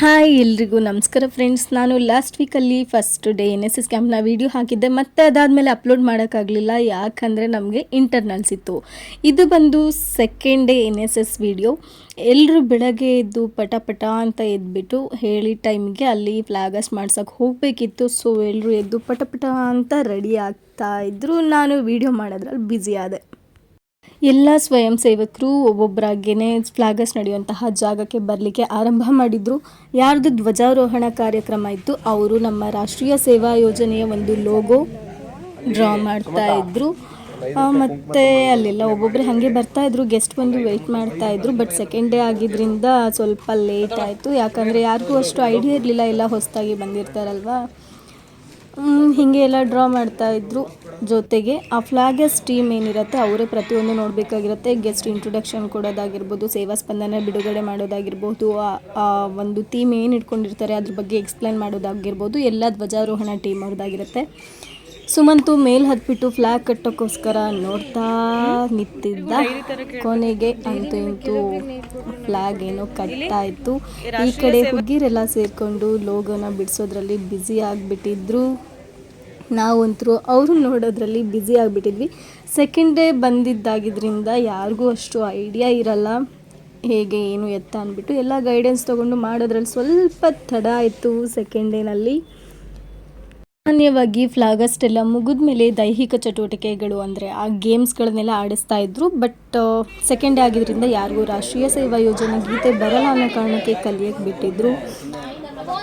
Hi ಎಲ್ರಿಗೂ ನಮಸ್ಕಾರ friends ನಾನು ಲಾಸ್ಟ್ ವೀಕಲ್ಲಿ first day N S S ಕ್ಯಾಂಪ್ನ video ಹಾಕಿದ್ದೆ. ಮತ್ತೆ ಅದಾದಮೇಲೆ ಅಪ್ಲೋಡ್ ಮಾಡೋಕ್ಕಾಗಲಿಲ್ಲ. ಯಾಕಂದರೆ ನಮಗೆ ಇಂಟರ್ನಲ್ಸ್ ಇತ್ತು ಇದು ಬಂದು second day N S S video ಎಲ್ಲರೂ ಬೆಳಗ್ಗೆ ಎದ್ದು ಪಟ ಪಟ ಅಂತ ಎದ್ಬಿಟ್ಟು ಹೇಳಿ ಟೈಮ್ಗೆ ಅಲ್ಲಿ ಫ್ಲಾಗಸ್ ಮಾಡ್ಸೋಕ್ಕೆ ಹೋಗಬೇಕಿತ್ತು. ಸೊ ಎಲ್ಲರೂ ಎದ್ದು ಪಟ ಪಟ ಅಂತ ರೆಡಿ ಆಗ್ತಾ ಇದ್ದರು ನಾನು ವೀಡಿಯೋ ಮಾಡೋದ್ರಲ್ಲಿ ಬ್ಯುಸಿ ಆದೆ. ಎಲ್ಲ ಸ್ವಯಂ ಸೇವಕರು ಒಬ್ಬೊಬ್ಬರಾಗೇನೆ ಫ್ಲಾಗಸ್ ನಡೆಯುವಂತಹ ಜಾಗಕ್ಕೆ ಬರಲಿಕ್ಕೆ ಆರಂಭ ಮಾಡಿದ್ರು. ಯಾರ್ದು ಧ್ವಜಾರೋಹಣ ಕಾರ್ಯಕ್ರಮ ಇತ್ತು, ಅವರು ನಮ್ಮ ರಾಷ್ಟ್ರೀಯ ಸೇವಾ ಯೋಜನೆಯ ಒಂದು ಲೋಗೋ ಡ್ರಾ ಮಾಡ್ತಾ ಇದ್ರು. ಮತ್ತೆ ಅಲ್ಲೆಲ್ಲ ಒಬ್ಬೊಬ್ರು ಹಾಗೆ ಬರ್ತಾ ಇದ್ರು, ಗೆಸ್ಟ್ ಬಂದು ವೆಯ್ಟ್ ಮಾಡ್ತಾ ಇದ್ರು, ಬಟ್ ಸೆಕೆಂಡ್ ಡೇ ಆಗಿದ್ರಿಂದ ಸ್ವಲ್ಪ ಲೇಟ್ ಆಯಿತು. ಯಾಕಂದರೆ ಯಾರಿಗೂ ಅಷ್ಟು ಐಡಿಯಾ ಇರಲಿಲ್ಲ, ಎಲ್ಲ ಹೊಸದಾಗಿ ಬಂದಿರ್ತಾರಲ್ವಾ. ಹೀಗೆ ಎಲ್ಲ ಡ್ರಾ ಮಾಡ್ತಾ ಇದ್ರು ಜೊತೆಗೆ. ಆ ಫ್ಲಾಗಸ್ ಟೀಮ್ ಏನಿರುತ್ತೆ, ಅವರೇ ಪ್ರತಿಯೊಂದು ನೋಡಬೇಕಾಗಿರುತ್ತೆ. ಗೆಸ್ಟ್ ಇಂಟ್ರೊಡಕ್ಷನ್ ಕೊಡೋದಾಗಿರ್ಬೋದು, ಸೇವಾ ಸ್ಪಂದನ ಬಿಡುಗಡೆ ಮಾಡೋದಾಗಿರ್ಬೋದು, ಆ- ಒಂದು ಥೀಮ್ ಏನು ಇಟ್ಕೊಂಡಿರ್ತಾರೆ ಅದ್ರ ಬಗ್ಗೆ ಎಕ್ಸ್ಪ್ಲೈನ್ ಮಾಡೋದಾಗಿರ್ಬೋದು, ಎಲ್ಲ ಧ್ವಜಾರೋಹಣ ಟೀಮ್ ಅವ್ರದ್ದಾಗಿರುತ್ತೆ ಸುಮಂತು ಮೇಲ್ ಹತ್ಬಿಟ್ಟು ಫ್ಲಾಗ್ ಕಟ್ಟೋಕ್ಕೋಸ್ಕರ ನೋಡ್ತಾ ನಿಂತಿದ್ದ. ಕೊನೆಗೆ ಅಂತೂ ಇಂತೂ ಫ್ಲಾಗ್ ಏನೋ ಕಟ್ತಾ ಇತ್ತು. ಈ ಕಡೆ ಹುಡುಗಿರೆಲ್ಲ ಸೇರಿಕೊಂಡು ಲೋಗೋನ ಬಿಡಿಸೋದ್ರಲ್ಲಿ ಬ್ಯುಸಿ ಆಗಿಬಿಟ್ಟಿದ್ರು. ನಾವಂತರೂ ಅವರು ನೋಡೋದ್ರಲ್ಲಿ ಬ್ಯುಸಿ ಆಗಿಬಿಟ್ಟಿದ್ವಿ. ಸೆಕೆಂಡ್ ಡೇ ಬಂದಿದ್ದಾಗಿದ್ರಿಂದ ಯಾರಿಗೂ ಅಷ್ಟು ಐಡಿಯಾ ಇರಲ್ಲ. ಹೇಗೆ, ಏನು ಎತ್ತ ಅಂದ್ಬಿಟ್ಟು ಎಲ್ಲ ಗೈಡೆನ್ಸ್ ತೊಗೊಂಡು ಮಾಡೋದ್ರಲ್ಲಿ ಸ್ವಲ್ಪ ತಡ ಆಯಿತು ಸೆಕೆಂಡ್ ಡೇನಲ್ಲಿ ಸಾಮಾನ್ಯವಾಗಿ ಫ್ಲಾಗಸ್ಟ್ ಎಲ್ಲ ಮುಗಿದ ಮೇಲೆ ದೈಹಿಕ ಚಟುವಟಿಕೆಗಳು ಅಂದರೆ ಆ ಗೇಮ್ಸ್ಗಳನ್ನೆಲ್ಲ ಆಡಿಸ್ತಾ ಇದ್ರು. ಬಟ್ ಸೆಕೆಂಡ್ ಆಗಿದ್ದರಿಂದ ಆಗಿದ್ರಿಂದ ಯಾರಿಗೂ ರಾಷ್ಟ್ರೀಯ ಸೇವಾ ಯೋಜನೆ ಗೀತೆ ಬರಲ್ಲ ಅನ್ನೋ ಕಾರಣಕ್ಕೆ ಕಲಿಯಕ್ಕೆ ಬಿಟ್ಟಿದ್ರು.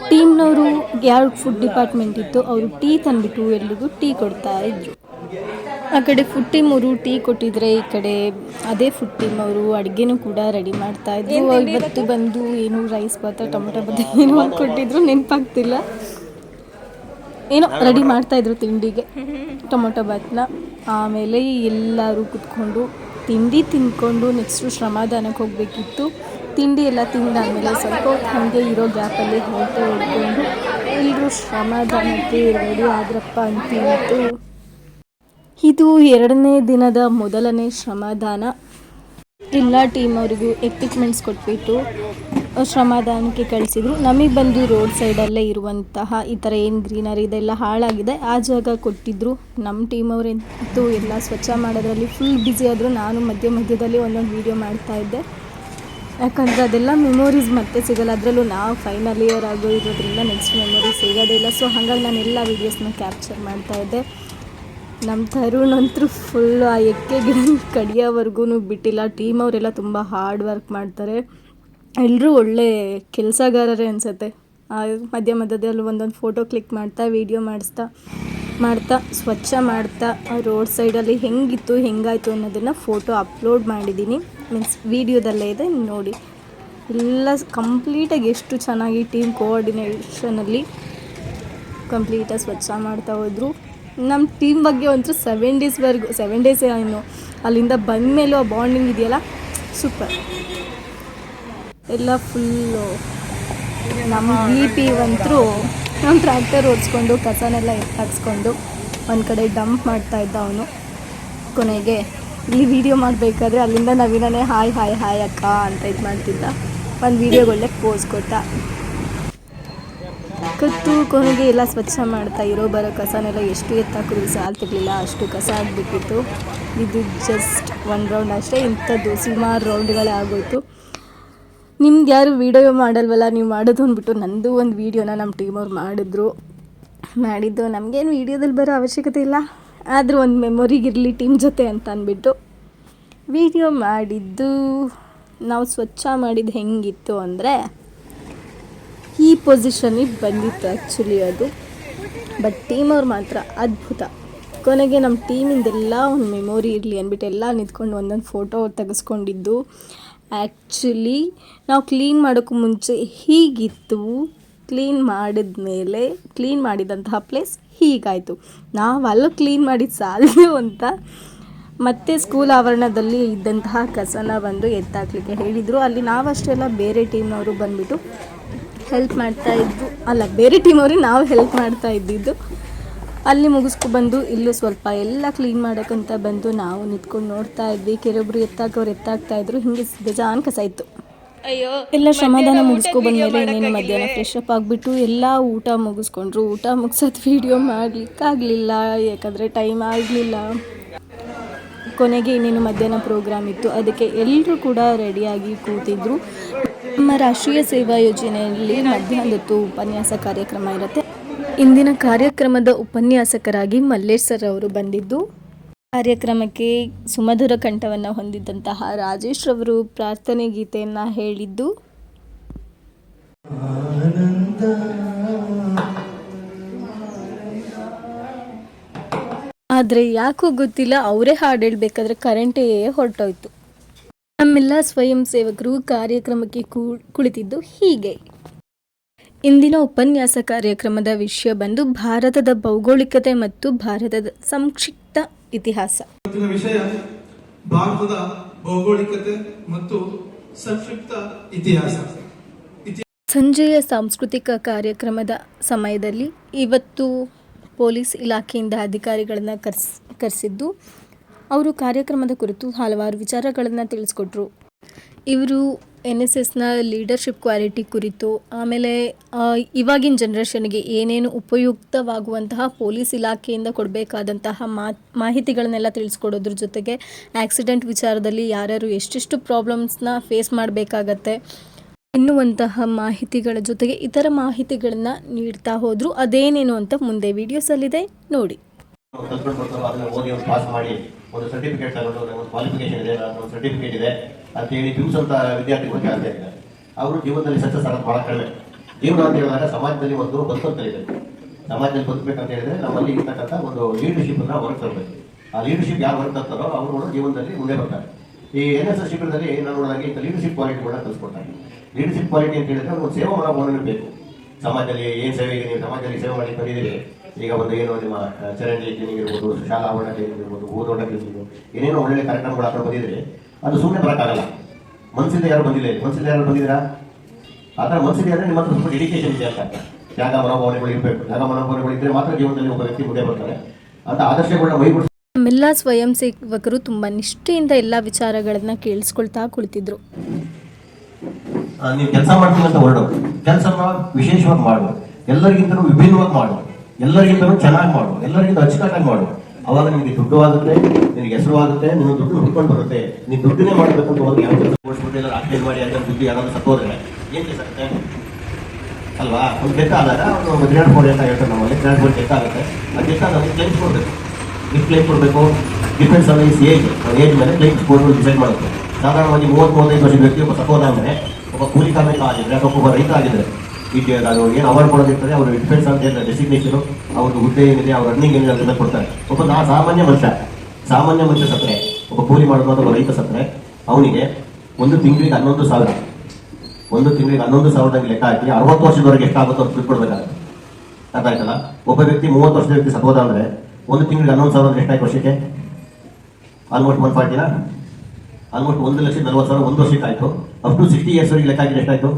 ಟೀಮ್ನವರು ಯಾರು ಫುಡ್ ಡಿಪಾರ್ಟ್ಮೆಂಟ್ ಇತ್ತು ಅವರು ಟೀ ತಂದುಬಿಟ್ಟು ಎಲ್ರಿಗೂ ಟೀ ಕೊಡ್ತಾ ಇದ್ರು. ಆ ಕಡೆ ಫುಡ್ ಟೀಮ್ ಅವರು ಟೀ ಕೊಟ್ಟಿದ್ರೆ ಈ ಕಡೆ ಅದೇ ಫುಡ್ ಟೀಮ್ ಅವರು ಅಡುಗೆನೂ ಕೂಡ ರೆಡಿ ಮಾಡ್ತಾ ಇದ್ರು. ಇವತ್ತು ಬಂದು ಏನು ರೈಸ್ ಭಾತ ಟೊಮೊಟೊ ಭಾತ ಏನು ಕೊಟ್ಟಿದ್ರು ನೆನಪಾಗ್ತಿಲ್ಲ. ಏನೋ ರೆಡಿ ಮಾಡ್ತಾ ಇದ್ರು ತಿಂಡಿಗೆ. ಟೊಮೊಟೊ ಬಾತ್ನ. ಆಮೇಲೆ ಎಲ್ಲರೂ ಕುತ್ಕೊಂಡು ತಿಂಡಿ ತಿಂದ್ಕೊಂಡು ನೆಕ್ಸ್ಟು ಶ್ರಮದಾನಕ್ಕೆ ಹೋಗಬೇಕಿತ್ತು. ತಿಂಡಿ ಎಲ್ಲ ತಿಂದಾದ್ಮೇಲೆ ಸ್ವಲ್ಪ ಹಂಗೆ ಹಾಗೆ ಇರೋ ಗ್ಯಾಪಲ್ಲಿ ಹೊರಟು ಹೋಗ್ಕೊಂಡು ಎಲ್ಲರೂ ಶ್ರಮದಾನಕ್ಕೆ ರೆಡಿ ಆದ್ರಪ್ಪ ಅಂತಿತ್ತು. ಇದು ಎರಡನೇ ದಿನದ ಮೊದಲನೇ ಶ್ರಮದಾನ. ಎಲ್ಲ ಟೀಮ್ ಅವರಿಗೂ ಎಕ್ವಿಪ್ಮೆಂಟ್ಸ್ ಕೊಟ್ಬಿಟ್ಟು ಶ್ರಮದಾನಕ್ಕೆ ಕಳಿಸಿದ್ರು. ನಮಗೆ ಬಂದು ರೋಡ್ ಸೈಡಲ್ಲೇ ಇರುವಂತಹ ಈ ಥರ ಏನು ಗ್ರೀನರಿ ಇದೆಲ್ಲ ಹಾಳಾಗಿದೆ. ಆ ಜಾಗ ಕೊಟ್ಟಿದ್ರು. ನಮ್ಮ ಟೀಮ್ ಅವರಂತೂ ಎಲ್ಲ ಸ್ವಚ್ಛ ಮಾಡೋದ್ರಲ್ಲಿ ಫುಲ್ ಬ್ಯುಸಿ ಆದರೂ. ನಾನು ಮಧ್ಯ ಮಧ್ಯದಲ್ಲಿ ಒಂದೊಂದು ವೀಡಿಯೋ ಮಾಡ್ತಾ ಇದ್ದೆ. ಯಾಕಂದರೆ ಅದೆಲ್ಲ ಮೆಮೊರೀಸ್ ಮತ್ತೆ ಸಿಗಲ್ಲ. ಅದರಲ್ಲೂ ನಾವು ಫೈನಲ್ ಇಯರ್ ಆಗೋ ಇರೋದ್ರಿಂದ ನೆಕ್ಸ್ಟ್ ಮೆಮೊರಿ ಸಿಗೋದೇ ಇಲ್ಲ. ಸೊ ಹಾಗಾಗಿ ನಾನು ಎಲ್ಲ ವೀಡಿಯೋಸ್ನ ಕ್ಯಾಪ್ಚರ್ ಮಾಡ್ತಾ ಇದ್ದೆ. ನಮ್ಮ ತರುಣ್ ಅಂತೂ ಫುಲ್ಲು ಆ ಎಕ್ಕೆ ಗಿಡ ಕಡಿಯೋವರೆಗೂ ಬಿಟ್ಟಿಲ್ಲ. ಟೀಮ್ ಅವರೆಲ್ಲ ತುಂಬ ಹಾರ್ಡ್ ವರ್ಕ್ ಮಾಡ್ತಾರೆ. ಎಲ್ಲರೂ ಒಳ್ಳೆ ಕೆಲಸಗಾರರೇ ಅನಿಸುತ್ತೆ. ಮಧ್ಯ ಮಧ್ಯದಲ್ಲಿ ಒಂದೊಂದು ಫೋಟೋ ಕ್ಲಿಕ್ ಮಾಡ್ತಾ ವೀಡಿಯೋ ಮಾಡಿಸ್ತಾ, ಮಾಡ್ತಾ, ಸ್ವಚ್ಛ ಮಾಡ್ತಾ ರೋಡ್ ಸೈಡಲ್ಲಿ ಹೆಂಗಿತ್ತು, ಹೆಂಗಾಯಿತು ಅನ್ನೋದನ್ನು ಫೋಟೋ ಅಪ್ಲೋಡ್ ಮಾಡಿದ್ದೀನಿ. ಮೀನ್ಸ್ ವೀಡಿಯೋದಲ್ಲೇ ಇದೆ ನೋಡಿ. ಎಲ್ಲ ಕಂಪ್ಲೀಟಾಗಿ ಎಷ್ಟು ಚೆನ್ನಾಗಿ ಟೀಮ್ ಕೋಆರ್ಡಿನೇಷನಲ್ಲಿ ಕಂಪ್ಲೀಟಾಗಿ ಸ್ವಚ್ಛ ಮಾಡ್ತಾ ಹೋದರು. ನಮ್ಮ ಟೀಮ್ ಬಗ್ಗೆ ಅಂತೂ ಸೆವೆನ್ ಡೇಸ್ವರೆಗೂ ಸೆವೆನ್ ಡೇಸ್ ಏನು, ಅಲ್ಲಿಂದ ಬಂದಮೇಲೂ ಆ ಬಾಂಡಿಂಗ್ ಇದೆಯಲ್ಲ? ಸೂಪರ್ ಎಲ್ಲ ಫುಲ್ಲು ನಮ್ಮ ಬಿ ಪಿ ಅಂತೂ ನಮ್ಮ ಟ್ರ್ಯಾಕ್ಟರ್ ಓಡಿಸ್ಕೊಂಡು, ಕಸನೆಲ್ಲ ಎತ್ತಾಕ್ಸ್ಕೊಂಡು ಒಂದು ಕಡೆ ಡಂಪ್ ಮಾಡ್ತಾ ಇದ್ದ ಅವನು ಕೊನೆಗೆ. ಇಲ್ಲಿ ವೀಡಿಯೋ ಮಾಡಬೇಕಾದ್ರೆ ಅಲ್ಲಿಂದ ನವೀನೇ ಹಾಯ್ ಹಾಯ್ ಹಾಯ್ ಅಕ್ಕ, ಅಂತ ಇದು ಮಾಡ್ತಿದ್ದ. ಒಂದು ವೀಡಿಯೋಗೆ ಒಳ್ಳೆ ಪೋಸ್ ಕೊಟ್ಟ. ಕತ್ತು, ಕೊನೆಗೆ ಎಲ್ಲ ಸ್ವಚ್ಛ ಮಾಡ್ತಾ ಇರೋ, ಬರೋ ಕಸನೆಲ್ಲ ಎಷ್ಟು ಎತ್ತಾಕಿದ್ರು ಸಾಲ್ತಿರ್ಲಿಲ್ಲ ಅಷ್ಟು ಕಸ ಆಗಿಬಿಟ್ಟಿತ್ತು. ಇದು ಜಸ್ಟ್ ಒನ್ ರೌಂಡ್ ಅಷ್ಟೇ, ಇಂಥದ್ದು ಸುಮಾರು ರೌಂಡ್ಗಳೇ ಆಗೋಯ್ತು. ನಿಮ್ಗೆ ಯಾರು ವೀಡಿಯೋ ಮಾಡಲ್ವಲ್ಲ, ನೀವು ಮಾಡೋದು ಅಂದ್ಬಿಟ್ಟು ನಂದು ಒಂದು ವೀಡಿಯೋನ ನಮ್ಮ ಟೀಮವ್ರು ಮಾಡಿದ್ರು. ಮಾಡಿದ್ದು ನಮಗೇನು ವೀಡಿಯೋದಲ್ಲಿ ಬರೋ ಅವಶ್ಯಕತೆ ಇಲ್ಲ. ಆದರೂ ಒಂದು ಮೆಮೊರಿಗಿರಲಿ ಟೀಮ್ ಜೊತೆ ಅಂತ ಅಂದ್ಬಿಟ್ಟು ವೀಡಿಯೋ ಮಾಡಿದ್ದು. ನಾವು ಸ್ವಚ್ಛ ಮಾಡಿದ್ದು ಹೆಂಗಿತ್ತು ಅಂದರೆ ಈ ಪೊಸಿಷನಿಗೆ ಬಂದಿತ್ತು ಆ್ಯಕ್ಚುಲಿ ಅದು. ಬಟ್ ಟೀಮ್ ಅವ್ರು ಮಾತ್ರ ಅದ್ಭುತ. ಕೊನೆಗೆ ನಮ್ಮ ಟೀಮಿಂದೆಲ್ಲ ಒಂದು ಮೆಮೊರಿ ಇರಲಿ ಅಂದ್ಬಿಟ್ಟು ಎಲ್ಲ ನಿಂತ್ಕೊಂಡು ಒಂದೊಂದು ಫೋಟೋ ತೆಗೆಸ್ಕೊಂಡಿದ್ದು. ಆ್ಯಕ್ಚುಲಿ ನಾವು ಕ್ಲೀನ್ ಮಾಡೋಕ್ಕೂ ಮುಂಚೆ ಹೀಗಿತ್ತು. ಕ್ಲೀನ್ ಮಾಡಿದ ಮೇಲೆ ಕ್ಲೀನ್ ಮಾಡಿದಂತಹ ಪ್ಲೇಸ್ ಹೀಗಾಯಿತು. ನಾವು ಅಲ್ಲೂ ಕ್ಲೀನ್ ಮಾಡಿದ ಸಾಲದು ಅಂತ. ಮತ್ತೆ ಸ್ಕೂಲ್ ಆವರಣದಲ್ಲಿ ಇದ್ದಂತಹ ಕಸನ ಬಂದು ಎತ್ತಾಕ್ಲಿಕ್ಕೆ ಹೇಳಿದರು. ಅಲ್ಲಿ ನಾವಷ್ಟೆಲ್ಲ ಬೇರೆ ಟೀಮ್ನವರು ಬಂದುಬಿಟ್ಟು ಹೆಲ್ಪ್ ಮಾಡ್ತಾ ಇದ್ದು ಅಲ್ಲ, ಬೇರೆ ಟೀಮವ್ರಿಗೆ ನಾವು ಹೆಲ್ಪ್ ಮಾಡ್ತಾ ಇದ್ದಿದ್ದು. ಅಲ್ಲಿ ಮುಗಿಸ್ಕೊ ಬಂದು ಇಲ್ಲೂ ಸ್ವಲ್ಪ ಎಲ್ಲ ಕ್ಲೀನ್ ಮಾಡೋಕ್ಕಂತ ಬಂದು ನಾವು ನಿಂತ್ಕೊಂಡು ನೋಡ್ತಾ ಇದ್ವಿ. ಕೆಲವೊಬ್ರು ಎತ್ತಾಕೋರು ಎತ್ತಾಗ್ತಾ ಇದ್ರು. ಹಿಂಗೆ ಬೇಜಾನ್ ಕಸ ಇತ್ತು. ಅಯ್ಯೋ ಎಲ್ಲ ಶ್ರಮದಾನ ಮುಗಿಸ್ಕೊ ಬಂದ್ಮೇಲೆ ಇನ್ನೇನು ಮಧ್ಯಾಹ್ನ ಫ್ರೆಶ್ ಅಪ್ ಆಗಿಬಿಟ್ಟು ಎಲ್ಲ ಊಟ ಮುಗಿಸ್ಕೊಂಡ್ರು. ಊಟ ಮುಗಿಸೋದು ವಿಡಿಯೋ ಮಾಡಲಿಕ್ಕಾಗಲಿಲ್ಲ. ಯಾಕಂದರೆ ಟೈಮ್ ಆಗಲಿಲ್ಲ. ಕೊನೆಗೆ ಇನ್ನೇನು ಮಧ್ಯಾಹ್ನ ಪ್ರೋಗ್ರಾಮ್ ಇತ್ತು. ಅದಕ್ಕೆ ಎಲ್ಲರೂ ಕೂಡ ರೆಡಿಯಾಗಿ ಕೂತಿದ್ರು. ನಮ್ಮ ರಾಷ್ಟ್ರೀಯ ಸೇವಾ ಯೋಜನೆಯಲ್ಲಿ ಮಧ್ಯಾಹ್ನದ ಹೊತ್ತು ಉಪನ್ಯಾಸ ಕಾರ್ಯಕ್ರಮ ಇರುತ್ತೆ. ಇಂದಿನ ಕಾರ್ಯಕ್ರಮದ ಉಪನ್ಯಾಸಕರಾಗಿ ಮಲ್ಲೇಶ್ ಸರ್ ಅವರು ಬಂದಿದ್ದು, ಕಾರ್ಯಕ್ರಮಕ್ಕೆ ಸುಮಧುರ ಕಂಠವನ್ನು ಹೊಂದಿದ್ದಂತಹ ರಾಜೇಶ್ ರವರು ಪ್ರಾರ್ಥನೆ ಗೀತೆಯನ್ನು ಹೇಳಿದ್ದು. ಆದರೆ ಯಾಕೋ ಗೊತ್ತಿಲ್ಲ, ಅವರೇ ಹಾಡು ಹೇಳ್ಬೇಕಾದ್ರೆ ಕರೆಂಟೇ ಹೊರಟೋಯ್ತು. ನಮ್ಮೆಲ್ಲ ಸ್ವಯಂ ಸೇವಕರು ಕಾರ್ಯಕ್ರಮಕ್ಕೆ ಕುಳಿತಿದ್ದು ಹೀಗೆ. ಇಂದಿನ ಉಪನ್ಯಾಸ ಕಾರ್ಯಕ್ರಮದ ವಿಷಯ ಬಂದು ಭಾರತದ ಭೌಗೋಳಿಕತೆ ಮತ್ತು ಭಾರತದ ಸಂಕ್ಷಿಪ್ತ ಇತಿಹಾಸ. ವಿಷಯ ಭಾರತದ ಭೌಗೋಳಿಕತೆ ಮತ್ತು ಸಂಕ್ಷಿಪ್ತ ಇತಿಹಾಸ. ಸಂಜೆಯ ಸಾಂಸ್ಕೃತಿಕ ಕಾರ್ಯಕ್ರಮದ ಸಮಯದಲ್ಲಿ ಇವತ್ತು ಪೊಲೀಸ್ ಇಲಾಖೆಯಿಂದ ಅಧಿಕಾರಿಗಳನ್ನು ಕರೆಸ್ ಕರೆಸಿದ್ದು ಅವರು ಕಾರ್ಯಕ್ರಮದ ಕುರಿತು ಹಲವಾರು ವಿಚಾರಗಳನ್ನು ತಿಳಿಸ್ಕೊಟ್ರು. ಇವರು ಎನ್ ಎಸ್ ಎಸ್ನ ಲೀಡರ್ಶಿಪ್ ಕ್ವಾಲಿಟಿ ಕುರಿತು, ಆಮೇಲೆ ಇವಾಗಿನ ಜನ್ರೇಷನ್ಗೆ ಏನೇನು ಉಪಯುಕ್ತವಾಗುವಂತಹ ಪೊಲೀಸ್ ಇಲಾಖೆಯಿಂದ ಕೊಡಬೇಕಾದಂತಹ ಮಾಹಿತಿಗಳನ್ನೆಲ್ಲ ತಿಳಿಸ್ಕೊಡೋದ್ರ ಜೊತೆಗೆ ಆಕ್ಸಿಡೆಂಟ್ ವಿಚಾರದಲ್ಲಿ ಯಾರ್ಯಾರು ಎಷ್ಟೆಷ್ಟು ಪ್ರಾಬ್ಲಮ್ಸ್ನ ಫೇಸ್ ಮಾಡಬೇಕಾಗತ್ತೆ ಎನ್ನುವಂತಹ ಮಾಹಿತಿಗಳ ಜೊತೆಗೆ ಇತರ ಮಾಹಿತಿಗಳನ್ನು ನೀಡ್ತಾ ಹೋದ್ರು. ಅದೇನೇನು ಅಂತ ಮುಂದೆ ವಿಡಿಯೋಸಲ್ಲಿದೆ ನೋಡಿ. ಸರ್ಟಿಫಿಕೇಟ್ ಸರ್ಟಿಫಿಕೇಟ್ ಇದೆ. ಅಂತ ಹೇಳಿ ಅಂತ ವಿದ್ಯಾರ್ಥಿಗಳು ಜಾಸ್ತಿ ಇದ್ದಾರೆ ಅವರು ಜೀವನದಲ್ಲಿ ಸಕ್ಸಸ್ ಆಗೋದು ಬಹಳ ಕಡಿಮೆ. ಜೀವನ ಅಂತ ಹೇಳಿದಾಗ ಸಮಾಜದಲ್ಲಿ ಒಂದು ಬದುಕಂತ ಇದೆ ಸಮಾಜದಲ್ಲಿ ಬದುಕಬೇಕಂತ ಹೇಳಿದ್ರೆ ನಮ್ಮಲ್ಲಿ ಇರ್ತಕ್ಕಂಥ ಒಂದು ಲೀಡರ್ಶಿಪ್ ಅನ್ನ ಹೊರಗೆ ತರಬೇಕು. ಆ ಲೀಡರ್ಶಿಪ್ ಯಾರು ಹೊರಗೆ ತರ್ತಾರೋ ಅವರು ಜೀವನದಲ್ಲಿ ಮುಂದೆ ಬರ್ತಾರೆ. ಈ ಎನ್ ಎಸ್ ಎಸ್ ಶಿಬಿರದಲ್ಲಿ ನಾನು ನೋಡಿದಾಗ ಲೀಡರ್ಶಿಪ್ ಕೂಡ ಕಲಿಸ್ಕೊಡ್ತಾರೆ ಲೀಡರ್ಶಿಪ್ ಕ್ವಾಲಿಟಿ ಅಂತ ಹೇಳಿದ್ರೆ ಒಂದು ಸೇವಾ ಮನೋಭಾವನೆ ಬೇಕು. ಸಮಾಜದಲ್ಲಿ ಏನು ಸೇವೆ ನೀವು ಸಮಾಜದಲ್ಲಿ ಸೇವೆ ಮಾಡಿ ಬಂದಿದ್ದೀರಿ. ಈಗ ಒಂದು ಏನು ನಿಮ್ಮ ಚರಂಡಿ ಕ್ಲೀನಿಂಗ್ ಇರ್ಬೋದು, ಶಾಲಾ ಕ್ಲೀನಿಂಗ್ ಇರ್ಬೋದು ಊದೊಡ್ಡ ಕ್ಲೀನಿಂಗ್ ಏನೇನೋ ಒಳ್ಳೆ ಕಾರ್ಯಕ್ರಮಗಳು ಹಾಕೊಂಡು ಬಂದಿದ್ದೀರಿ ಅದು ಸುಮ್ಮನೆ ಬರೋಕ್ಕಾಗಲ್ಲ. ಮನಸ್ಸಿಂದ ಯಾರು ಬಂದಿಲ್ಲ? ಮನಸ್ಸಿಂದ ಯಾರು ಬಂದಿದ್ದೀರಾ? ಆ ಥರ ಮನಸ್ಸಿದೆ ಅಂದರೆ ನಿಮ್ಮ ಹತ್ರ ಸ್ವಲ್ಪ ಡೆಡಿಕೇಶನ್ ಇದೆ ಅಂತ. ತ್ಯಾಗ ಮನೋಭಾವನೆಗಳು ಇರಬೇಕು. ತ್ಯಾಗ ಮನೋಭಾವನೆಗಳು ಇದ್ರೆ ಮಾತ್ರ ಜೀವನದಲ್ಲಿ ಒಬ್ಬ ವ್ಯಕ್ತಿ ಮುಂದೆ ಬರ್ತಾರೆ ಅಂತ ಆದರ್ಶಗಳನ್ನ ಮೈಗೂಡಿಸ್ ಮಿಲ್ಲಾ ಸ್ವಯಂ ಸೇವಕರು ತುಂಬಾ ನಿಷ್ಠೆಯಿಂದ ಎಲ್ಲ ವಿಚಾರಗಳನ್ನ ಕೇಳಿಸ್ಕೊಳ್ತಾ ಕುಳಿತಿದ್ರು. ನೀವು ಕೆಲಸ ಮಾಡ್ತೀನಿ ಅಂತ ಹೊರಡು. ಕೆಲಸ ವಿಶೇಷವಾಗಿ ಮಾಡು. ಎಲ್ಲರಿಗಿಂತಲೂ ವಿಭಿನ್ನವಾಗಿ ಮಾಡು. ಎಲ್ಲರಿಗಿಂತಲೂ ಚೆನ್ನಾಗಿ ಮಾಡು. ಎಲ್ಲರಿಗಿಂತ ಅಚ್ಚುಕಟ್ಟಾಗಿ ಮಾಡು. ಅವಾಗ ನಿಮಗೆ ದುಡ್ಡು ಆಗುತ್ತೆ ನಿನಗೆ ಹೆಸರು ಆಗುತ್ತೆ ನಿನ್ನ ದುಡ್ಡು ಹುಡ್ಕೊಂಡು ಬರುತ್ತೆ. ನೀನು ದುಡ್ಡನ್ನೇ ಅಂತ ಹೋಗಿ ಯಾವ ಕೆಲಸ ಕೋರ್ಸ್ಬಿಟ್ಟು ಎಲ್ಲ ಆಕ್ಟಿವ್ ಮಾಡಿ ಅದರ ದುಡ್ಡು ಯಾರಾದ್ರೂ ಸತ್ತೋದ್ರೆ. ಏನ್ ಕೆಲಸ ಆಗುತ್ತೆ? ಅಲ್ವಾ? ಒಂದು ಡೆತ್ ಆದಾಗ ಒಂದು ಫೋರ್ ಅಂತ ಹೇಳ್ತಾರೆ ನಮ್ಮಲ್ಲಿ. ಗ್ರೇಡ್ ಫೋರ್ ಡೆತ್ ಆಗುತ್ತೆ ಆ ಡೆತ್ ಆದಾಗ ಕೊಡಬೇಕು. ಗಿಫ್ಟ್ ಕ್ಲೈಮ್ ಕೊಡಬೇಕು. Defence service age age age ಮೇಲೆ ಕ್ಲೈಮ್ ಕೋರ್ಟ್ ಡಿಸೈಡ್ ಮಾಡುತ್ತೆ. ಸಾಧಾರಣವಾಗಿ ಮೂವತ್ತು ಮೂವತ್ತೈದು ವರ್ಷದ ವ್ಯಕ್ತಿ ಒಬ್ಬ ಸಪೋದ ಅಂದರೆ, ಒಬ್ಬ ಕೂಲಿ ಕಾರ್ಮಿಕ ಆಗಿದ್ರೆ ಒಬ್ಬ ರೈತ ಆಗಿದ್ರೆ ಈಗ ಅದು ಏನು ಅವಾರ್ಡ್ ಕೊಡೋದಿರ್ತದೆ ಅವರ ಡಿಫೆನ್ಸ್ ಅಂತ ಹೇಳಿದ್ರೆ ಡೆಸಿಗ್ನೇಷನ್, ಅವ್ರದ್ದು ಹುದ್ದೆ ಏನಿದೆ, ಅವ್ರ ರನ್ನಿಂಗ್ ಏನಿದೆ ಅದನ್ನ ಕೊಡ್ತಾರೆ. ಒಬ್ಬ ನಾ ಸಾಮಾನ್ಯ ಮನುಷ್ಯ ಸಾಮಾನ್ಯ ಮನುಷ್ಯ ಸತ್ತರೆ ಒಬ್ಬ ಕೂಲಿ ಮಾಡೋದು ಒಬ್ಬ ರೈತ ಸತ್ತರೆ ಅವನಿಗೆ ಒಂದು ತಿಂಗಳಿಗೆ ಹನ್ನೊಂದು ಸಾವಿರ, ಒಂದು ತಿಂಗಳಿಗೆ ಹನ್ನೊಂದು ಸಾವಿರದಾಗ ಲೆಕ್ಕ ಹಾಕಿ ಅರವತ್ತು ವರ್ಷದವರೆಗೆ ಎಷ್ಟಾಗುತ್ತೋ ಅಂತ ದುಡ್ಡು ಕೊಡ್ಬೇಕಾಗುತ್ತೆ ಅರ್ಥ ಆಯ್ತಲ್ಲ? ಒಬ್ಬ ವ್ಯಕ್ತಿ ಮೂವತ್ತು ವರ್ಷದ ವ್ಯಕ್ತಿ ಸತ್ತೋದ ಅಂದ್ರೆ ಒಂದು ತಿಂಗಳಿಗೆ ಹನ್ನೊಂದು ಸಾವಿರ ಎಷ್ಟಾಯ್ತು ವರ್ಷಕ್ಕೆ? ಆಲ್ಮೋಸ್ಟ್ ಒನ್ ಫಾರ್ಟಿನ ಆಲ್ಮೋಸ್ಟ್ ಒಂದು ಲಕ್ಷ ನಲ್ವತ್ತು ಸಾವಿರ ಒಂದು ವರ್ಷಕ್ಕೆ ಆಯ್ತು. ಅಪ್ ಟು ಸಿಕ್ಸ್ಟಿ ಇಯರ್ಸ್ ವರೆಗೆ ಲೆಕ್ಕ ಹಾಕಿದ್ರೆ ಎಷ್ಟಾಯ್ತು?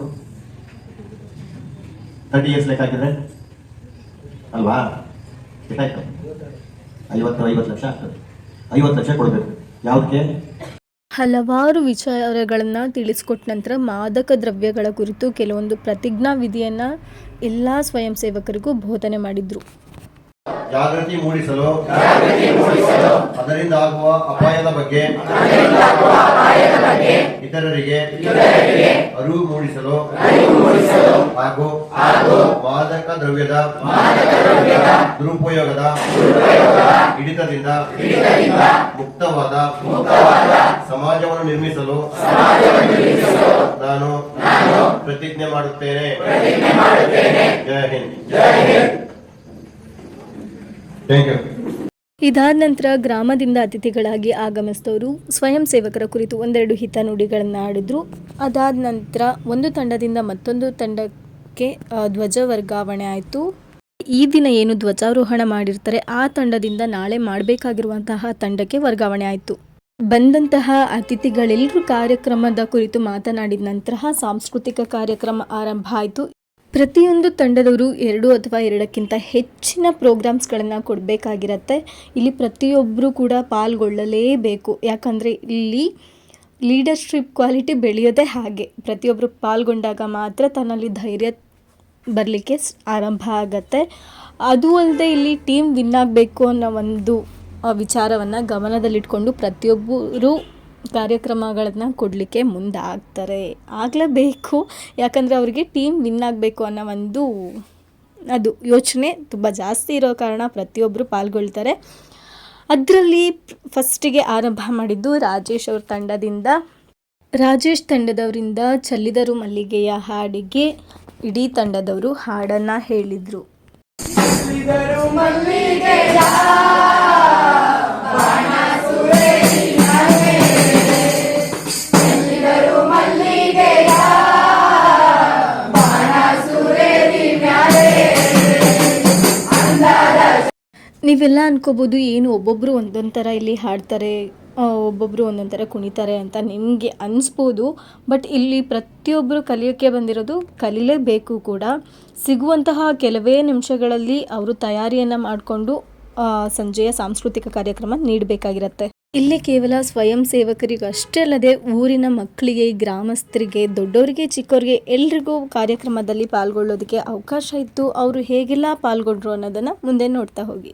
ತರ್ಟಿ ಇಯರ್ಸ್ ಲೆಕ್ಕ ಹಾಕಿದ್ರೆ? ಅಲ್ವಾ? ಎಷ್ಟಾಯ್ತು ಐವತ್ತು ಐವತ್ತು ಲಕ್ಷ ಆಗ್ತದೆ. ಐವತ್ತು ಲಕ್ಷ ಕೊಡಬೇಕು. ಯಾವುದಕ್ಕೆ ಹಲವಾರು ವಿಚಾರಗಳನ್ನು ತಿಳಿಸ್ಕೊಟ್ಟ ನಂತರ ಮಾದಕ ದ್ರವ್ಯಗಳ ಕುರಿತು ಕೆಲವೊಂದು ಪ್ರತಿಜ್ಞಾ ವಿಧಿಯನ್ನು ಎಲ್ಲ ಸ್ವಯಂ ಸೇವಕರಿಗೂ ಬೋಧನೆ ಮಾಡಿದ್ರು. ಜಾಗೃತಿ ಮೂಡಿಸಲು. ಅದರಿಂದ ಆಗುವ ಅಪಾಯದ ಬಗ್ಗೆ. ಇತರರಿಗೆ ಅರಿವು ಮೂಡಿಸಲು. ಹಾಗೂ ಮಾದಕ ದ್ರವ್ಯದ ದುರುಪಯೋಗದ ಹಿಡಿತದಿಂದ ಮುಕ್ತವಾದ ಸಮಾಜವನ್ನು ನಿರ್ಮಿಸಲು ನಾನು ಪ್ರತಿಜ್ಞೆ ಮಾಡುತ್ತೇನೆ. ಜಯ ಹಿಂದ್. ಇದಾದ ನಂತರ ಗ್ರಾಮದಿಂದ ಅತಿಥಿಗಳಾಗಿ ಆಗಮಿಸಿದವರು ಸ್ವಯಂ ಸೇವಕರ ಕುರಿತು ಒಂದೆರಡು ಹಿತನುಡಿಗಳನ್ನು ಆಡಿದ್ರು ಅದಾದ ನಂತರ ಒಂದು ತಂಡದಿಂದ ಮತ್ತೊಂದು ತಂಡಕ್ಕೆ ಧ್ವಜ ವರ್ಗಾವಣೆ ಆಯಿತು. ಈ ದಿನ ಏನು ಧ್ವಜಾರೋಹಣ ಮಾಡಿರ್ತಾರೆ, ಆ ತಂಡದಿಂದ ನಾಳೆ ಮಾಡಬೇಕಾಗಿರುವಂತಹ ತಂಡಕ್ಕೆ ವರ್ಗಾವಣೆ ಆಯಿತು. ಬಂದಂತಹ ಅತಿಥಿಗಳೆಲ್ಲರೂ ಕಾರ್ಯಕ್ರಮದ ಕುರಿತು ಮಾತನಾಡಿದ ನಂತರ ಸಾಂಸ್ಕೃತಿಕ ಕಾರ್ಯಕ್ರಮ ಆರಂಭ ಆಯಿತು. ಪ್ರತಿಯೊಂದು ತಂಡದವರು ಎರಡು ಅಥವಾ ಎರಡಕ್ಕಿಂತ ಹೆಚ್ಚಿನ ಪ್ರೋಗ್ರಾಮ್ಸ್ಗಳನ್ನು ಕೊಡಬೇಕಾಗಿರತ್ತೆ. ಇಲ್ಲಿ ಪ್ರತಿಯೊಬ್ಬರೂ ಕೂಡ ಪಾಲ್ಗೊಳ್ಳಲೇಬೇಕು. ಯಾಕಂದರೆ ಇಲ್ಲಿ ಲೀಡರ್ಶಿಪ್ ಕ್ವಾಲಿಟಿ ಬೆಳೆಯೋದೇ ಹಾಗೆ. ಪ್ರತಿಯೊಬ್ಬರು ಪಾಲ್ಗೊಂಡಾಗ ಮಾತ್ರ ತನ್ನಲ್ಲಿ ಧೈರ್ಯ ಬರಲಿಕ್ಕೆ ಆರಂಭ ಆಗತ್ತೆ. ಅದು ಅಲ್ಲದೆ ಇಲ್ಲಿ ಟೀಮ್ ವಿನ್ ಆಗಬೇಕು ಅನ್ನೋ ಒಂದು ವಿಚಾರವನ್ನು ಗಮನದಲ್ಲಿಟ್ಕೊಂಡು ಪ್ರತಿಯೊಬ್ಬರು ಕಾರ್ಯಕ್ರಮಗಳನ್ನು ಕೊಡಲಿಕ್ಕೆ ಮುಂದಾಗ್ತಾರೆ. ಆಗಲೇಬೇಕು. ಯಾಕಂದರೆ ಅವರಿಗೆ ಟೀಮ್ ವಿನ್ ಆಗಬೇಕು ಅನ್ನೋ ಒಂದು ಅದು ಯೋಚನೆ ತುಂಬ ಜಾಸ್ತಿ ಇರೋ ಕಾರಣ ಪ್ರತಿಯೊಬ್ಬರು ಪಾಲ್ಗೊಳ್ತಾರೆ. ಅದರಲ್ಲಿ ಫಸ್ಟಿಗೆ ಆರಂಭ ಮಾಡಿದ್ದು ರಾಜೇಶ್ ಅವ್ರ ತಂಡದಿಂದ. ರಾಜೇಶ್ ತಂಡದವರಿಂದ ಚಲ್ಲಿದರು ಮಲ್ಲಿಗೆಯ ಹಾಡಿಗೆ ಇಡೀ ತಂಡದವರು ಹಾಡನ್ನು ಹೇಳಿದರು. ನೀವೆಲ್ಲ ಅನ್ಕೋಬೋದು, ಏನು ಒಬ್ಬೊಬ್ಬರು ಒಂದೊಂದು ಥರ ಇಲ್ಲಿ ಹಾಡ್ತಾರೆ ಒಬ್ಬೊಬ್ಬರು ಒಂದೊಂದು ಥರ ಕುಣಿತಾರೆ ಅಂತ ನಿಮಗೆ ಅನಿಸ್ಬೋದು. ಬಟ್ ಇಲ್ಲಿ ಪ್ರತಿಯೊಬ್ಬರು ಕಲಿಯೋಕ್ಕೆ ಬಂದಿರೋದು ಕಲಿಲೇಬೇಕು ಕೂಡ. ಸಿಗುವಂತಹ ಕೆಲವೇ ನಿಮಿಷಗಳಲ್ಲಿ ಅವರು ತಯಾರಿಯನ್ನು ಮಾಡಿಕೊಂಡು ಸಂಜೆಯ ಸಾಂಸ್ಕೃತಿಕ ಕಾರ್ಯಕ್ರಮ ನೀಡಬೇಕಾಗಿರುತ್ತೆ. ಇಲ್ಲಿ ಕೇವಲ ಸ್ವಯಂ ಸೇವಕರಿಗೂ ಅಷ್ಟೇ ಅಲ್ಲದೆ ಊರಿನ ಮಕ್ಕಳಿಗೆ, ಗ್ರಾಮಸ್ಥರಿಗೆ ದೊಡ್ಡವರಿಗೆ ಚಿಕ್ಕವರಿಗೆ ಎಲ್ರಿಗೂ ಕಾರ್ಯಕ್ರಮದಲ್ಲಿ ಪಾಲ್ಗೊಳ್ಳೋದಕ್ಕೆ ಅವಕಾಶ ಇತ್ತು ಅವರು ಹೇಗೆಲ್ಲ ಪಾಲ್ಗೊಂಡ್ರು ಅನ್ನೋದನ್ನು ಮುಂದೆ ನೋಡ್ತಾ ಹೋಗಿ.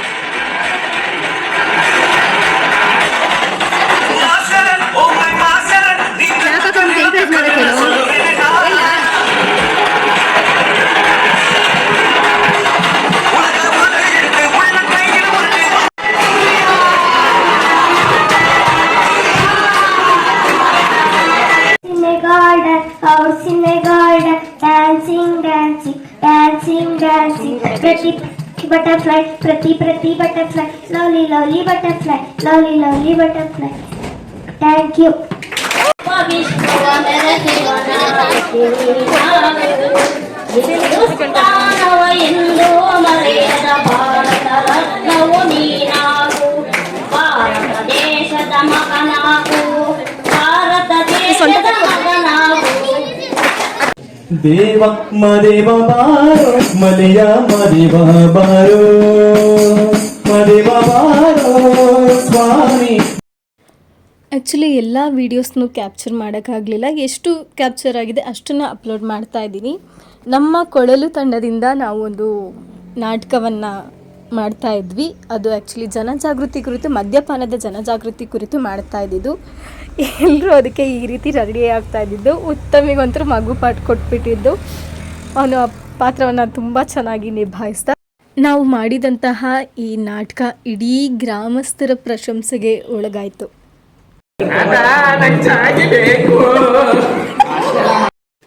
ప్రతి బటర్ఫ్లై ప్రతి ప్రతి butterfly lovely lovely butterfly lovely lovely butterfly. Thank you భారతదేశ భారతదేశ ದೇವ ಮದೇವ ಬಾರೋ ಮನೆಯ ಮದೇವ ಬಾರೋ ಮದೇವ ಬಾರೋ ಸ್ವಾಮಿ ಆ್ಯಕ್ಚುಲಿ ಎಲ್ಲ ವೀಡಿಯೋಸ್ನು ಕ್ಯಾಪ್ಚರ್ ಮಾಡೋಕ್ಕಾಗಲಿಲ್ಲ. ಎಷ್ಟು ಕ್ಯಾಪ್ಚರ್ ಆಗಿದೆ ಅಷ್ಟನ್ನು ಅಪ್ಲೋಡ್ ಮಾಡ್ತಾ ಇದ್ದೀನಿ. ನಮ್ಮ ಕೊಳಲು ತಂಡದಿಂದ ನಾವು ಒಂದು ನಾಟಕವನ್ನು ಮಾಡ್ತಾ ಇದ್ವಿ. ಅದು ಆ್ಯಕ್ಚುಲಿ ಜನಜಾಗೃತಿ ಕುರಿತು, ಮದ್ಯಪಾನದ ಜನಜಾಗೃತಿ ಕುರಿತು ಮಾಡ್ತಾ ಇದ್ದಿದ್ದು. ಎಲ್ಲರೂ ಅದಕ್ಕೆ ಈ ರೀತಿ ರೆಡಿ ಆಗ್ತಾ ಇದ್ದಿದ್ದು. ಉತ್ತಮಿಗಂತೂ ಮಗು ಪಾಠ ಕೊಟ್ಬಿಟ್ಟಿದ್ದು. ಅವನು ಪಾತ್ರವನ್ನು ತುಂಬ ಚೆನ್ನಾಗಿ ನಿಭಾಯಿಸ್ತಾ. ನಾವು ಮಾಡಿದಂತಹ ಈ ನಾಟಕ ಇಡೀ ಗ್ರಾಮಸ್ಥರ ಪ್ರಶಂಸೆಗೆ ಒಳಗಾಯಿತು.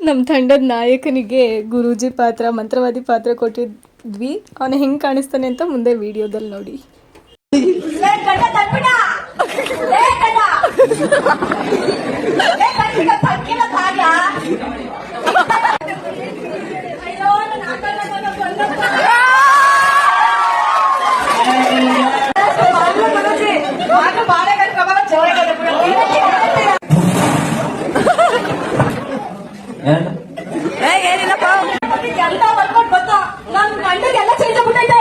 ನಮ್ಮ ತಂಡದ ನಾಯಕನಿಗೆ ಗುರೂಜಿ ಪಾತ್ರ, ಮಂತ್ರವಾದಿ ಪಾತ್ರ ಕೊಟ್ಟಿದ್ವಿ. ಅವನು ಹೆಂಗೆ ಕಾಣಿಸ್ತಾನೆ ಅಂತ ಮುಂದೆ ವಿಡಿಯೋದಲ್ಲಿ ನೋಡಿ. ಏನಿಲ್ಲಪ್ಪ. ಎಲ್ಲ ಬರ್ಕೊಂಡು ಬಂದ. ನನ್ನ ಗಂಡಗೆಲ್ಲ ಚೇಂಜ್ ಆಗ್ಬಿಟ್ಟೈತೆ.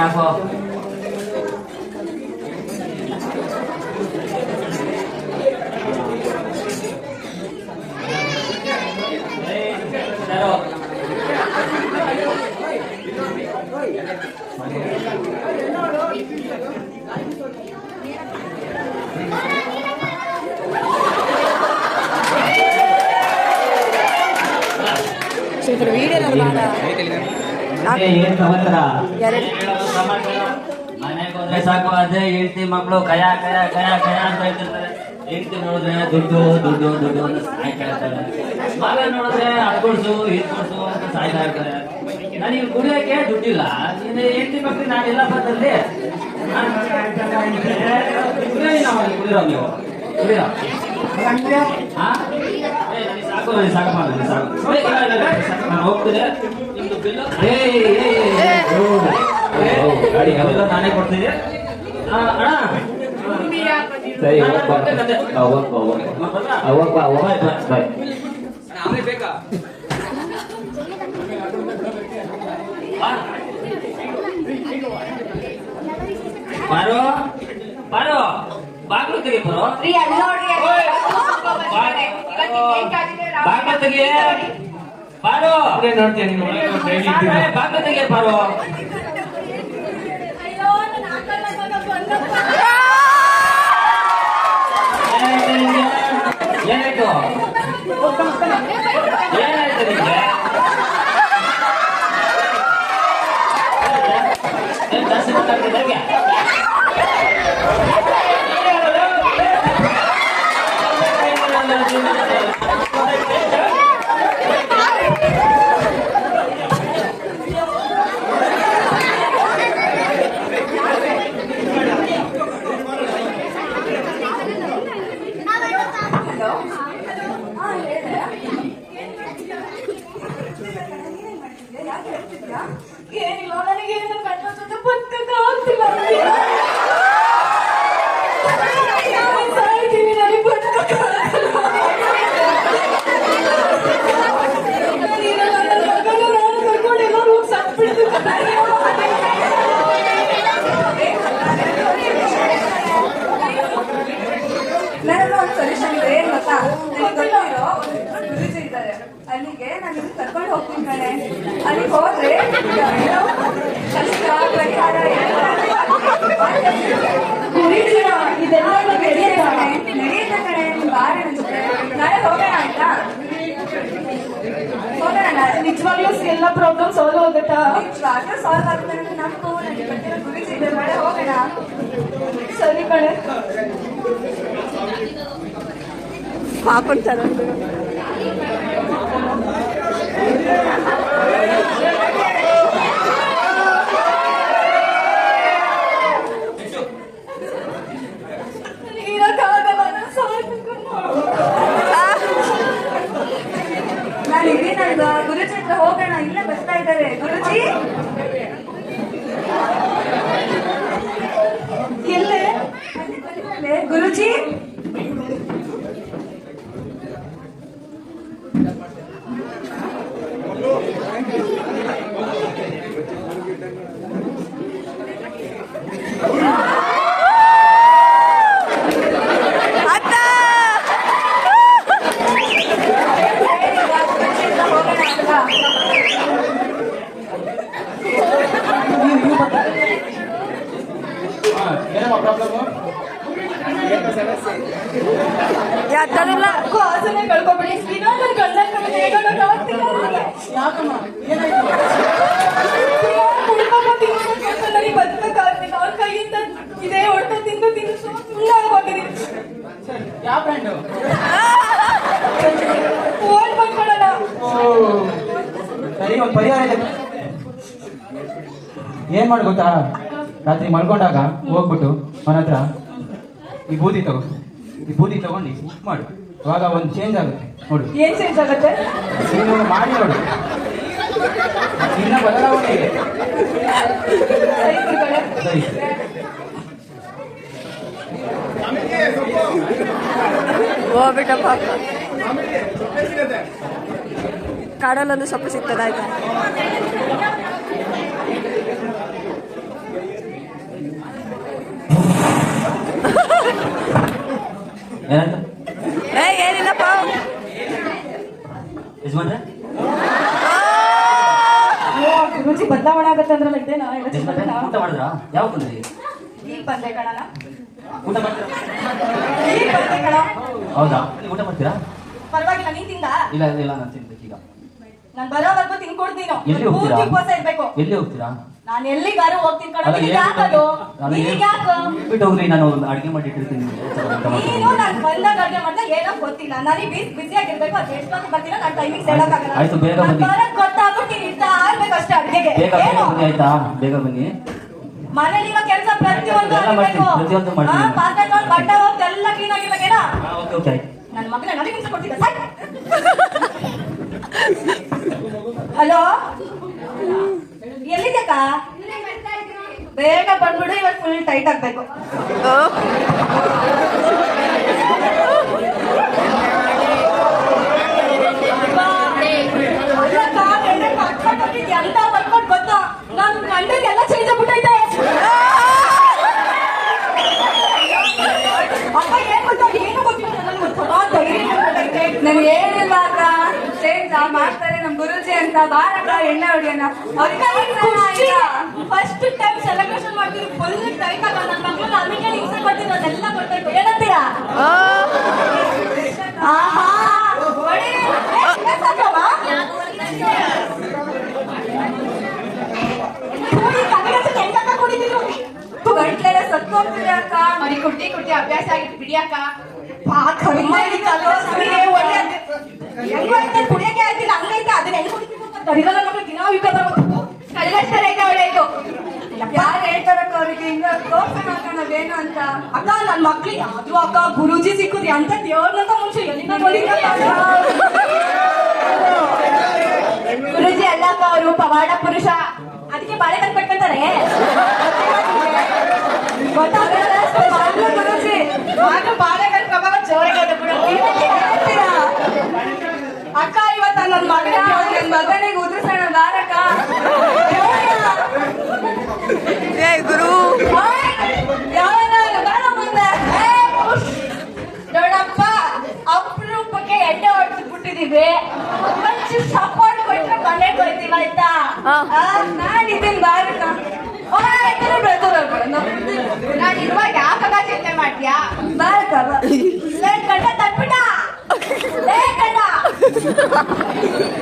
ಎಣ್ಣೆ ಹಾಕೋ ಏನ್ ಸಮಾಚಾರ ಮನೆಗೆ ಸಾಕು ಅದೇ ಹೇಳ್ತಿ ಮಕ್ಕಳು ಕಯ ಕಯ ಕಯ ಕಯ ಅಂತ ಹೇಳ್ತಿರ್ತಾರೆ. ಹೆಂಡತಿ ನೋಡಿದ್ರೆ ದುಡ್ಡು ದುಡ್ಡು ದುಡ್ಡು ಅಂತ ಸಾಯ್ತಾ ಕೇಳ್ತಾರೆ. ಮಗ ನೋಡಿದ್ರೆ ಅಡ್ಕೊಡ್ಸು ಇದ್ ಕೊಡ್ಸು ಅಂತ ಸಾಯ್ತಾ ಇರ್ತಾರೆ. ನನಗೆ ಕುಡಿಯೋಕೆ ದುಡ್ಡಿಲ್ಲ. ನೀನು ಹೆಂಡತಿ ಮಕ್ಕಳು ನಾನೆಲ್ಲ ಬಂದಲ್ಲಿ ಕುಡಿರೋ ನೀವು. ಕುಡಿರೋ ಹಾ? ಸಾಕು ನನಗೆ ಸಾಕಪ್ಪ ನನಗೆ ಸಾಕು. ನಾನು ಓ, ಗಾಡಿ ಅವೆಲ್ಲ ನಾನೇ ಕೊಡ್ತೀನಿ. ಆ, ಅಣ್ಣ. ಸರಿ ನಾನು ಹೋಗ್ಬಾ. ಆ, ಹೋಗ್ಬಾ ಹೋಗ್ಬಾ. ಬರ್ಲಾ? ಆ, ಹೋಗ್ಬಾ ಹೋಗ್ಬಾ. ಬಾಯ್ ಬಾರೋ ಬಾರೋ. ಬಾಗ್ಲು ತೆಗಿ ಬರೋ. ನೋಡ್ತೀಯ ಒಂದು daily ಇದ್ದೀರಾ? ಏ, ಬಾಗ್ಲು ತೆಗಿ ಬಾರೋ. ಏನಾಯ್ತು? ಏನಾಯ್ತು? ಏನ್ ಜಾಸ್ತಿ ಮಾತಾಡ್ತಿದ್ದೆ ಹೇಗೆ? ಏನಿಲ್ಲ ನನಗೇನು ಕಣ್ಣ ಜೊತೆ ಬದುಕಕ್ಕೆ ಆಗ್ತಿಲ್ಲ ನಾನು ಸಾಯ್ತೀನಿ ನನಗೆ ಬದುಕಕ್ಕೆ ನಾನಿರಲ್ಲ, ನನ್ನ ಮಗನ ನಾನು ಕರ್ಕೊಂಡು ಎಲ್ಲರೂ ಹೋಗಿ ಸತ್ಬಿಡ್ತೀನಿ. ನನ್ನ ಒಂದು ಸೊಲ್ಯೂಷನ್ ಇದೆ ಏನ್ ಗೊತ್ತಾ ನನಗೆ ಗೊತ್ತಿರೋ ಒಂದು ಗುರುಜಿ ಇದ್ದಾರೆ ಅಲ್ಲಿಗೆ ನಾನು ಕರ್ಕೊಂಡು ಹೋಗ್ತೀನಿ ಕಣೆ. ಅಲ್ಲಿ ಹೋದ್ರೆ ಕಷ್ಟ ಪರಿಹಾರ ಇದೆಲ್ಲ ನಡೆಯುತ್ತೆ ಕಣೆ ನಡೆಯುತ್ತೆ ಕಣೆ ನೀನ್ ಬಾರೆ ನನ್ ಜೊತೆ ನಾಳೆ ಹೋಗೋಣ ಆಯ್ತಾ ಹೋಗೋಣ ನಾಳೆ ನಿಜವಾಗ್ಲೂ ಎಲ್ಲ ಪ್ರಾಬ್ಲಮ್ ಸಾಲ್ವ್ ಆಗುತ್ತಾ? ನಿಜವಾಗ್ಲೂ ಸಾಲ್ವ್ ಆಗುತ್ತೆ ಅಂತ ನಂಬು ನನಗೆ ಗೊತ್ತಿರೋ ಗುರುಜಿ ಇದೆ ನಾಳೆ ಹೋಗೋಣ. ಸರಿ ಕಣೆ. Yeah. ಕಳ್ಕೊಬೇಡಿ ನನಗೆ ಬದುಕಕ್ಕಾಗ್ತಿಲ್ಲ. ಅವ್ರ ಕೈಯಿಂದ ಇದೇ ತಿಂದು ಏನ್ ರಾತ್ರಿ ಮಲ್ಕೊಂಡಾಗ ಹೋಗ್ಬಿಟ್ಟು ಅವನ ಹತ್ರ ಈ ಬೂದಿ ತಗೋ. ಈ ಬೂದಿ ತಗೊಂಡು ಉಪ್ಪು ಮಾಡು. ಇವಾಗ ಒಂದು ಚೇಂಜ್ ಆಗುತ್ತೆ. ನೋಡು. ಏನ್ ಚೇಂಜ್ ಆಗುತ್ತೆ? ನೀನು ಮಾಡಿ ನೋಡು. ನಿನ್ನ ಬದಲಾವಣೆ ಇದೆ. ಸರಿ. ಸರಿ ಕಾಡಲ್ಲೊಂದು ಸೊಪ್ಪು ಸಿಗ್ತದೆ ಆಯ್ತಾ? ಏನಾಯ್ತು ಏನಿಲ್ಲಪ್ಪ. ಯಜಮಾನ್ರೆ? ರುಚಿ ಬದಲಾವಣೆ ಆಗತ್ತೆ ಅಂದ್ರಲ್ಲ ಇದೇನಾ? ಊಟ ಮಾಡಿದ್ರಾ? ಯಾವ ಬಂದ್ರಿ ಈಗ ಬಂದೆ ಕಣಣ ಊಟ ಮಾಡ್ತೀರಾ? ಈಗ ಬಂದೆ ಕಣ ಹೌದಾ ಊಟ ಮಾಡ್ತೀರಾ? ಪರವಾಗಿಲ್ಲ ನೀನ್ ತಿಂದ? ಇಲ್ಲ ಇಲ್ಲ ಇಲ್ಲ ನಾನು ತಿನ್ಬೇಕು ಈಗ. ನಾನು ಬರೋವರೆಗೂ ತಿನ್ಕೊಡ್ತೀನೋ. ಎಲ್ಲಿ ಹೋಗ್ತೀರಾ? ಇರಬೇಕು. ಎಲ್ಲಿ ಹೋಗ್ತೀರಾ? ನಾನು ಎಲ್ಲಿಗಾರು ಹೋಗ್ತೀನಿ ಕಣೋ, ನಿನಗೆ ಯಾಕದು? ಬಿಟ್ಟು ಹೋಗ್ರಿ ನಾನು ಅಡಿಗೆ ಮಾಡಿ ಇಟ್ಟಿರ್ತೀನಿ. ನೀನು ನಾನು ಬಂದಾಗ ಅಡುಗೆ ಮಾಡ್ದಾಗ ಏನೋ ಗೊತ್ತಿಲ್ಲ. ನನಗೆ ಬಿಸಿ ಅದು ಬರ್ತೀನಿ ನಾನು ಟೈಮಿಂಗ್ ಹೇಳಕ್ಕಾಗಲ್ಲ ಆಯ್ತು, ಬೇಗ ನಾನ್ ಬನ್ನಿ. ಬರೋದ್ ಗೊತ್ತಾಗ್ಬಿಟ್ಟು ನೀನು ಇರ್ತಾ ಇರ್ಬೇಕು ಅಷ್ಟೇ ಅಡುಗೆಗೆ. ಬೇಗ ಬೇಗ ಏನು? ಬನ್ನಿ ಆಯ್ತಾ? ಬೇಗ ಬನ್ನಿ. ಮನೇಲಿರೋ ಕೆಲಸ ಪ್ರತಿಯೊಂದು ಎಲ್ಲ ಮಾಡ್ತೀನಿ, ಆಗ್ಬೇಕು ಪ್ರತಿಯೊಂದು ಮಾಡ್ತೀನಿ. ಹಾ, ಪಾತ್ರೆ ತೊಳ್ದು ಬಟ್ಟೆ ಎಲ್ಲ ಕ್ಲೀನ್ ಆಗಿರ್ಬೇಕೇನೋ ಓಕೆ ಓಕೆ. ಆಯ್ತು ನನ್ನ ಮಗನ ನನಗೆ ಹಿಂಸೆ ಕೊಡ್ತಿದ್ದ ಹಲೋ? ಎಲ್ಲಿದ್ದಕ್ಕ ಬೇಗ ಬಂದ್ಬಿಡು ಇವತ್ತು ಫುಲ್ ಟೈಟ್ ಆಗ್ಬೇಕು. ಎಂತ ಬರ್ಕೊಂಡ್ ಗೊತ್ತಾ? ನನ್ ಗಂಡನ್ ಎಲ್ಲ ಚೇಂಜ್ ಆಗ್ಬಿಟ್ಟೈತೆ ಅಪ್ಪ ಏನ್ ಗೊತ್ತಾ ಏನು ಗೊತ್ತಿಲ್ಲ ನನಗೆ ಒಂಥರ ಧೈರ್ಯ ಬಂದ್ಬಿಟ್ಟೈತೆ. ನಾನು ಏನಿಲ್ಲ ಅಕ್ಕ ಚೇಂಜ್ ಮಾಡ್ತಾರೆ ನಮ್ ಗುರುಜಿ ಅಂತ ಬಾರಕ್ಕ ಎಣ್ಣೆ ಹೊಡಿಯೋಣ ಫಸ್ಟ್ ಟೈಮ್ ಸೆಲೆಬ್ರೇಷನ್ ಮಾಡ್ತೀನಿ ಫುಲ್ ಟೈಮ್ ಆಗ ನನ್ನ ಮಗಳು ನಮಗೆ ಹಿಂಸೆ ಕೊಡ್ತೀನಿ. ಅದೆಲ್ಲ ಕೊಡ್ತೈತೆ ಏನಂತೀರಾ ಆಹಾ. ಹೊಡಿ. ಏ, ಏ, ಸಂಭ್ರಮ? ಕುಡಿ, ಕನಗಚ್ಚು ಕೆಂಗಕ್ಕ ಕುಡಿತೀನಿ. ಗಂಟ್ಲೆಲ್ಲ ಸತ್ತು ಹೋಗ್ತಿದೆ ಅಕ್ಕ. ಮರಿ ಕುಟ್ಟಿ ಕುಟ್ಟಿ ಅಭ್ಯಾಸ ಆಗಿತ್ತು. ಬಿಡಿ ಅಕ್ಕ. ಪಾ ಕರ್ಮ ಇತ್ತಲ್ಲೋ ಸರಿಗೆ ಒಳ್ಳೆ ಹೆಂಗೋ ಐತೆ ಕುಡಿಯಕ್ಕೆ ಆಯ್ತಿಲ್ಲ ಹಂಗೈತೆ? ಅದನ್ನ ಹೆಂಗ್ ಕುಡಿಬೇಕು ಕಡಿಗಲ್ಲ ಮಕ್ಳು ದಿನ ಬರ್ಬೇಕು ಕಡಿಗಷ್ಟೇ ಐತೆ ಒಳ್ಳೆ ಇದು. ಯಾರು ಹೇಳ್ತಾರಕ್ಕ ಅವ್ರಿಗೆ ಹಿಂಗ ಅಕ್ಕ ನಾವೇನು ಅಂತ. ಅಕ್ಕ, ನನ್ ಮಕ್ಳಿಗೆ ಯಾವ್ದು ಅಕ್ಕ? ಗುರುಜಿ ಸಿಕ್ಕುದ್ರಿ ಅಂತ ದೇವ್ರನ್ನ ಮುಂಚೆ ಎಲ್ಲಿಂದ ಗುರುಜಿ ಅಲ್ಲ ಅಕ್ಕ ಅವರು, ಪವಾಡ ಪುರುಷ. ಅದಕ್ಕೆ ಬಾಳೆ ಕಟ್ಕೊಳ್ತಾರೆ ಗೊತ್ತಾಗಲ್ಲ ಗುರುಜಿ. ನಾನು ಬಾಳೆಗಳ ಪ್ರಭಾವ ಜೋರಾಗಿದೆ ಏನಂತೀರಾ? ಅಕ್ಕ ಬಾರಕ್ಕ ನೋಡಪ್ಪ ಅಪರೂಪಕ್ಕೆ ಬಿಟ್ಟಿದೀವಿ ಮಂಚು ಸಪೋರ್ಟ್ ಮನೆ ಕೊಡ್ತೀವಿ ಆಯ್ತಾ? ನಾನ್ ನಾನು ಇರುವಾಗ ಯಾಕಾಗ ಚಿಂತೆ ಮಾಡ್ತೀಯಾ? Ha ha ha!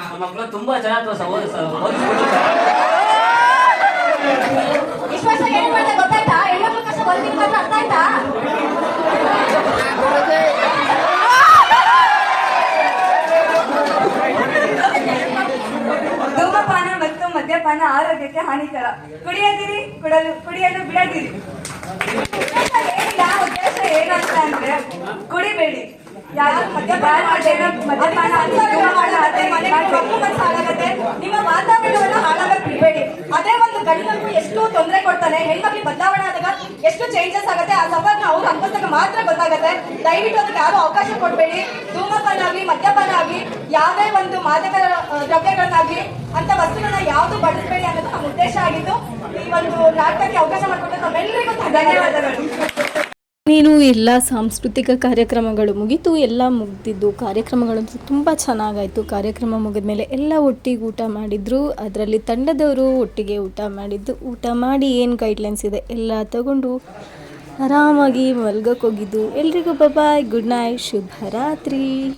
ನನ್ನ ಮಕ್ಕಳು ತುಂಬಾ ಚೆನ್ನಾಗಿ ಇಷ್ಟು ವರ್ಷ ಏನ್ ಮಾಡಿದೆ ಗೊತ್ತಾಯ್ತಾ? ಹೆಣ್ಮಕ್ಳು ಕಷ್ಟ ಬರ್ತೀನಿ ಮಾತ್ರ ಅರ್ಥ ಆಯ್ತಾ ಧೂಮಪಾನ ಮತ್ತು ಮದ್ಯಪಾನ ಆರೋಗ್ಯಕ್ಕೆ ಹಾನಿಕರ. ಕುಡಿಯದಿರಿ ಕುಡಲು ಕುಡಿಯಲು ಬಿಡದಿರಿ. ಉದ್ದೇಶ ಏನಂತ ಅಂದ್ರೆ ಕುಡಿಬೇಡಿ. ನಿಮ್ಮ ವಾತಾವರಣವನ್ನ ಹಾಳಾಗಕ್ ಬಿಡಬೇಡಿ. ಅದೇ ಒಂದು ಗಂಡು ಎಷ್ಟು ತೊಂದರೆ ಕೊಡ್ತಾನೆ. ಹೆಣ್ಮಕ್ಳಿಗೆ ಬದಲಾವಣೆ ಆದಾಗ ಎಷ್ಟು ಚೇಂಜಸ್ ಆಗುತ್ತೆ? ಆ ಸವಾಲ್ನ ಅವ್ರ ಅನ್ಕೊಂಡಾಗ ಮಾತ್ರ ಗೊತ್ತಾಗುತ್ತೆ. ದಯವಿಟ್ಟು ಅದಕ್ಕೆ ಯಾರು ಅವಕಾಶ ಕೊಡಬೇಡಿ. ಧೂಮಪಾನ ಆಗ್ಲಿ ಮದ್ಯಪಾನ ಆಗ್ಲಿ ಯಾವುದೇ ಒಂದು ಮಾದಕ ದ್ರವ್ಯಗಳನ್ನಾಗ್ಲಿ ಅಂತ ವಸ್ತುಗಳನ್ನ ಯಾವ್ದು ಬಳಸಬೇಡಿ ಅನ್ನೋದು ನಮ್ಮ ಉದ್ದೇಶ ಆಗಿತ್ತು ಈ ಒಂದು ನಾಟಕಕ್ಕೆ ಅವಕಾಶ ಮಾಡಿಕೊಟ್ಟು ನಮ್ಮೆಲ್ಲರಿಗೂ ಧನ್ಯವಾದಗಳು. ನೀನು ಎಲ್ಲ ಸಾಂಸ್ಕೃತಿಕ ಕಾರ್ಯಕ್ರಮಗಳು ಮುಗೀತು, ಎಲ್ಲ ಮುಗ್ದಿದ್ದು ಕಾರ್ಯಕ್ರಮಗಳು ತುಂಬ ಚೆನ್ನಾಗಾಯಿತು. ಕಾರ್ಯಕ್ರಮ ಮುಗಿದ ಮೇಲೆ ಎಲ್ಲ ಒಟ್ಟಿಗೆ ಊಟ ಮಾಡಿದ್ರು. ಅದರಲ್ಲಿ ತಂಡದವರು ಒಟ್ಟಿಗೆ ಊಟ ಮಾಡಿದ್ದು. ಊಟ ಮಾಡಿ ಏನು ಗೈಡ್ಲೈನ್ಸ್ ಇದೆ ಎಲ್ಲ ತಗೊಂಡು ಆರಾಮಾಗಿ ಮಲ್ಗಕ್ಕೆ ಹೋಗಿದ್ದು. ಎಲ್ರಿಗೂ ಬಾಯ್ ಗುಡ್ ನೈಟ್ ಶುಭರಾತ್ರಿ.